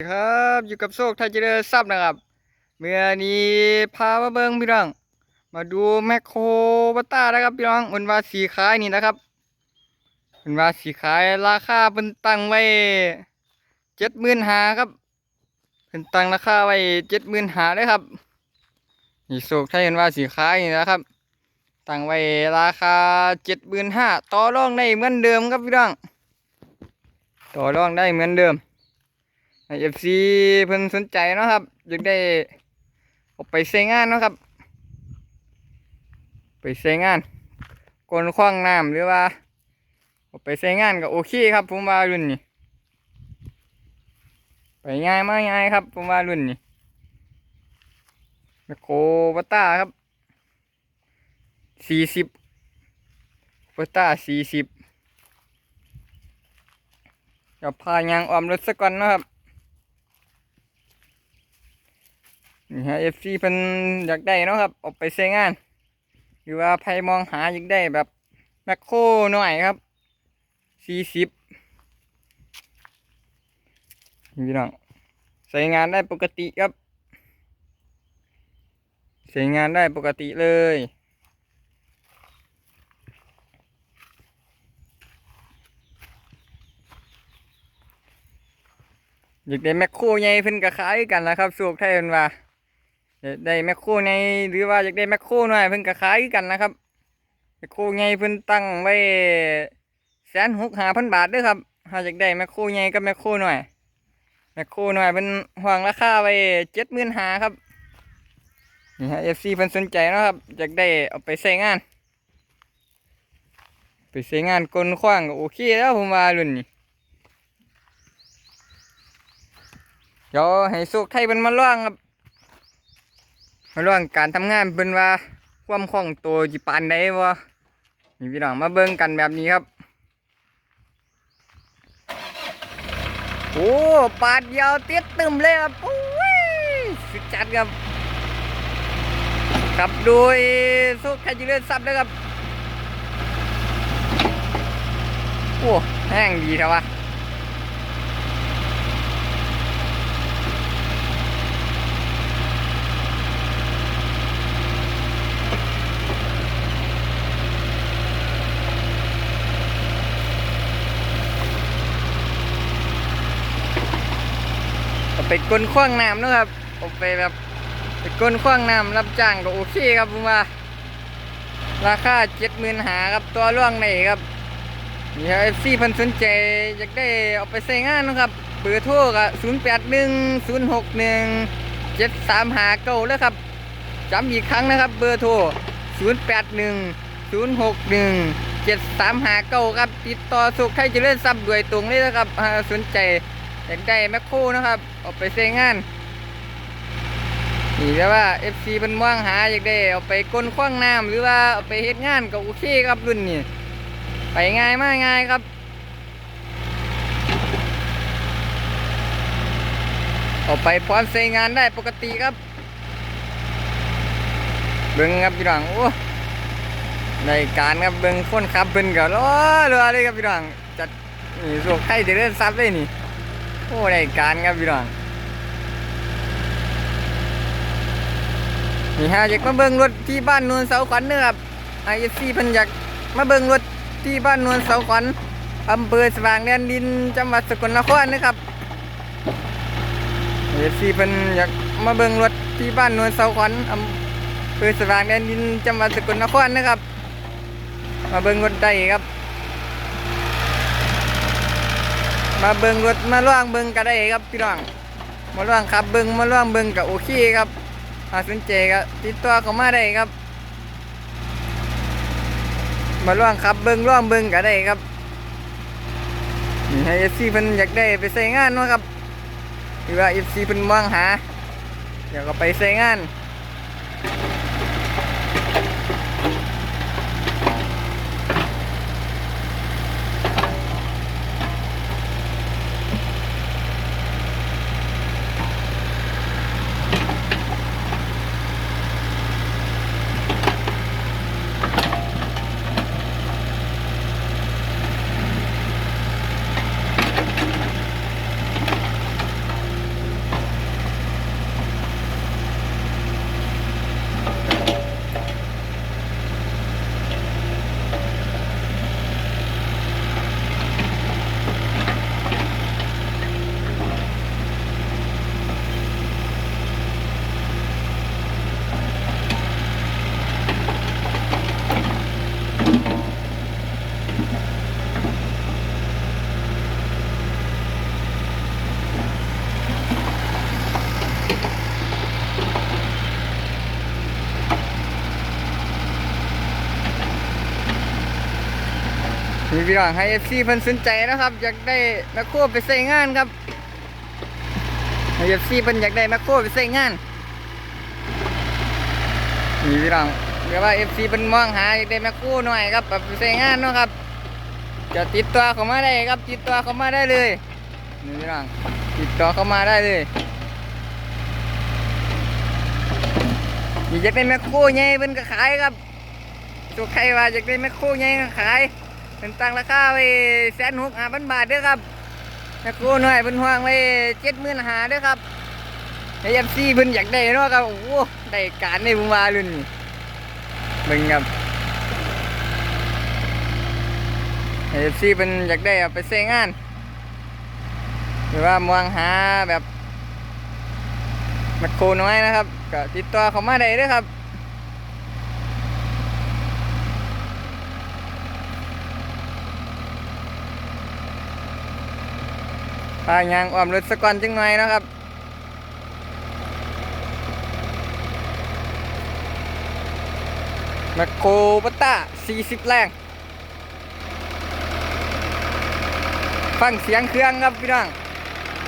ครับอยู่กับโซกไทยเจริญทรัพย์นะครับ เมื่อนี้พามาเบิ่งพี่น้องมาดูแมคโครบัตตานะครับพี่น้องมันว่าสีขายนี่นะครับมันว่าสีขายราคาเป็นตั้งไว้เจ็ดหมื่นหาครับเป็นตั้งราคาไว้เจ็ดหมื่นหาเลยครับนี่โซกไทยเห็นว่าสีขายนี่นะครับ ตั้งไว้ราคาเจ็ดหมื่นห้าต่อรองได้เหมือนเดิมครับพี่น้องต่อรองได้เหมือนเดิม เอฟซีเพิ่นสนใจเนาะครับอยากได้ออกไปใช้งานเนาะครับ ไปใช้งานกลนคว้างน้ำหรือว่าออกไปใช้งานก็โอเคครับ ผมว่ารุ่นนี้ไปง่ายมากง่ายครับ ผมว่ารุ่นนี้แมคโครบัตตาครับสี่สิบบัตตาสี่สิบเดี๋ยวพายางออมรถสักก่อนนะครับ นี่ฮะเอฟซีเพิ่นอยากได้เนาะครับออกไปใช้งาน หรือว่าใครมองหาอยากได้แบบแมคโครหน่อยครับสี่สิบพี่น้องใช้งานได้ปกติครับใช้งานได้ปกติเลยอยากได้แมคโครใหญ่เพิ่นก็ขายกันนะครับสวกไทยเพิ่นว่า ได้แมคโครใหญ่หรือว่าอยากได้แมคโครน้อยเพิ่นก็ขายกันนะครับแมคโครใหญ่เพิ่นตั้งไว้แสนหกห้าพันบาทด้อครับถ้าอยากได้แมคโครใหญ่กับแมคโครน้อยแมคโครน้อยเพิ่นห่วงราคาไว้เจ็ดหมื่นห้าครับนี่ฮะเอฟซีเพิ่นสนใจนะครับอยากได้เอาไปใช้งาน ไปใช้งานกลขว้างก็โอเคแล้วผมว่ารุ่นนี้เดี๋ยวให้สุกไทยเป็นมาล่วงครับ มาล่วงการทำงานเป็นว่าความคล่องตัวจิปานได้บ่นี่พี่น้องมาเบิ่งกันแบบนี้ครับ โอ้ปาดยาวเตี้ยตึมเลยครับโอ้ยสุดจัดครับครับโดยสุกไทยจิเลือซับเลยครับ โอ้แห้งดีแท้วะ ไปก้นขว้างน้ำนะครับเอาไปแบบไปก้นขว้างน้ำรับจ้างก็โอเคครับผมว่าราคาเจ็ดหมื่นหาครับตัวร่วงในครับนี่ครับเอฟซีพันสนใจอยากได้เอาไปใช้งานนะครับเบอร์โทรก็ศูนย์แปดหนึ่งศูนย์หกหนึ่งเจ็ดสามหาเก้าแล้วครับจำอีกครั้งนะครับ เบอร์โทรศูนย์แปดหนึ่งศูนย์หกหนึ่งเจ็ดสามหาเก้าครับ ติดต่อสุขไทยเจริญทรัพย์ด้วยตรงเลยนะครับสนใจ อยากได้แมคโครนะครับเอาไปใช้งานนี่แปลว่า FC เป็นว่างหาอยากได้เอาไปก้นขว้างน้ำหรือว่าเอาไปเฮ็ดงานก็โอเคครับรุ่นนี้ไปง่ายมากง่ายครับเอาไปพร้อมใช้งานได้ปกติครับเบิ่งครับพี่น้องโอ้ในการครับเบิ่งคนขับเพิ่นก็รอเรือเลยครับพี่น้องจัดนี่สุกให้เจริญทรัพย์เลยนี่ โอ้ได้การครับพี่น้องนี่ฮะอยากมาเบิ่งรถที่บ้านนวลเสาขวัญเนอครับไอเอฟซีเพิ่นอยากมาเบิ่งรถที่บ้านนวลเสาขวัญอำเภอสว่างแดนดินจังหวัดสกลนครนะครับไอเอฟซีเพิ่นอยากมาเบิ่งรถที่บ้านนวลเสาขวัญอำเภอสว่างแดนดินจังหวัดสกลนครนะครับ มาเบิ่งรถได้ครับ มาเบิงรถมาล่วงเบิงก็ได้ครับพี่น้องมาล่วงขับเบิงมาล่วงเบิงก็โอเคครับถ้าสนใจก็ติดต่อเข้ามาได้ครับ มาล่วงขับเบิงล่วงเบิงก็ได้ครับนี่ให้เอฟซีเพิ่นอยากได้ไปใส่งานเนาะครับหรือว่าเอฟซีเพิ่นมองหาอยากเอาไปใส่งาน พี่น้องให้เอฟซีเพิ่นสนใจนะครับ อยากได้แมคโครไปใส่งานครับให้เอฟซีเพิ่นอยากได้แมคโครไปใส่งานนี่พี่น้องเรียกว่าเอฟซีเพิ่นมองหาอยากได้แมคโครหน่อยครับแบบไปใส่งานเนาะครับ จะติดต่อเข้ามาได้ครับ ติดต่อเข้ามาได้เลยนี่พี่น้องติดต่อเข้ามาได้เลยอยากได้แมคโครใหญ่เพิ่นก็ขายครับตัวใครว่าอยากได้แมคโครใหญ่ก็ขาย เป็นตังราคาไว้แสนหกห้าพันบาทเด้อครับแมคโครน้อยเป็นห่วงไว้เจ็ดหมื่นหาเด้อครับไอเอฟซีเพิ่นอยากได้เนาะครับโอ้โหได้การในบุมารุ่นนี้เบิ่งครับไอเอฟซีเพิ่นอยากได้เอาไปใช้งานหรือว่ามองหาแบบแมคโครน้อยนะครับ ก็ติดต่อเขามาได้เด้อครับ พายางอ้อมรถสะก่อนจังหน่อยนะครับแมคโครปัตตา40 แรง ฟังเสียงเครื่องครับพี่น้อง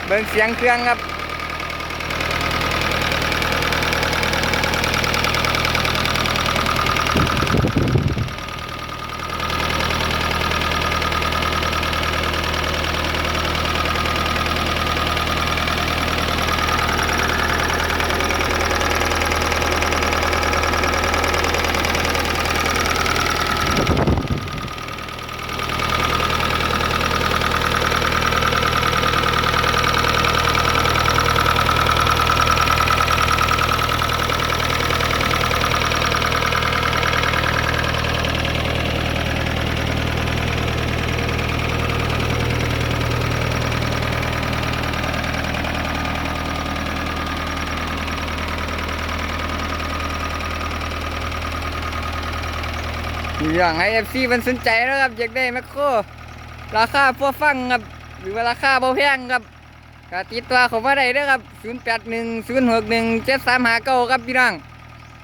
เบิ่งเสียงเครื่องครับ อย่างให้ FC มันสนใจนะครับอยากได้แมคโครราคาพวกฟังครับหรือว่าราคาเบาแพงครับกติดตัวเขามาได้เด้อครับ081 061 7359ครับพี่น้อง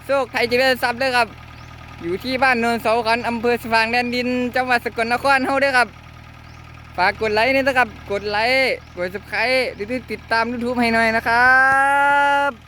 โชคไทยเจริญทรัพย์เด้อครับ อยู่ที่บ้านโนนเสาขันอำเภอสว่างแดนดิน จังหวัดสกลนครเฮาเด้อครับ ฝากกดไลค์นี่นะครับ กดไลค์ กด subscribe หรือติดตาม YouTube ให้หน่อยนะครับ